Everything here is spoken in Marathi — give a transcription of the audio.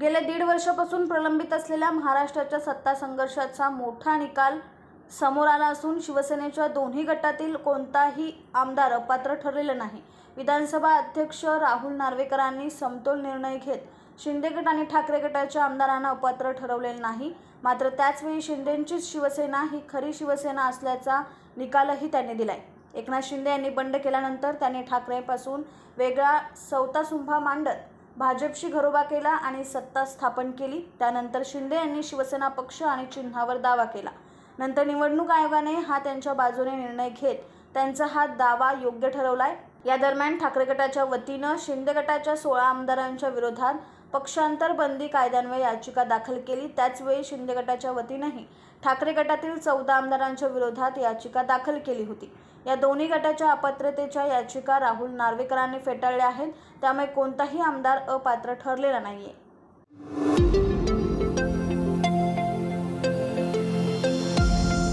गेल्या दीड वर्षापासून प्रलंबित असलेल्या महाराष्ट्राच्या सत्ता संघर्षाचा मोठा निकाल समोर आला असून शिवसेनेच्या दोन्ही गटातील कोणताही आमदार अपात्र ठरलेला नाही. विधानसभा अध्यक्ष राहुल नार्वेकरांनी समतोल निर्णय घेत शिंदे गट आणि ठाकरे गटाच्या आमदारांना अपात्र ठरवलेले नाही. मात्र त्याचवेळी शिंदेंचीच शिवसेना ही खरी शिवसेना असल्याचा निकालही त्यांनी दिलाय. एकनाथ शिंदे यांनी बंड केल्यानंतर त्यांनी ठाकरेपासून वेगळा सौतासुंभा मांडत भाजपशी घरोबा केला आणि सत्ता स्थापन केली. त्यानंतर शिंदे यांनी शिवसेना पक्ष आणि चिन्हावर दावा केला. नंतर निवडणूक आयोगाने हा त्यांच्या बाजूने निर्णय घेत त्यांचा हा दावा योग्य ठरवलाय. या दरम्यान ठाकरे गटाच्या वतीनं शिंदे गटाच्या सोळा आमदारांच्या विरोधात पक्षांतर बंदी कायद्यान्वये याचिका दाखल केली. त्याचवेळी शिंदे गटाच्या वतीनंही ठाकरे गटातील चौदा आमदारांच्या विरोधात याचिका दाखल केली होती. या दोन्ही गटाच्या अपात्रतेच्या याचिका राहुल नार्वेकरांनी फेटाळल्या आहेत. त्यामुळे कोणताही आमदार अपात्र ठरलेला नाहीये.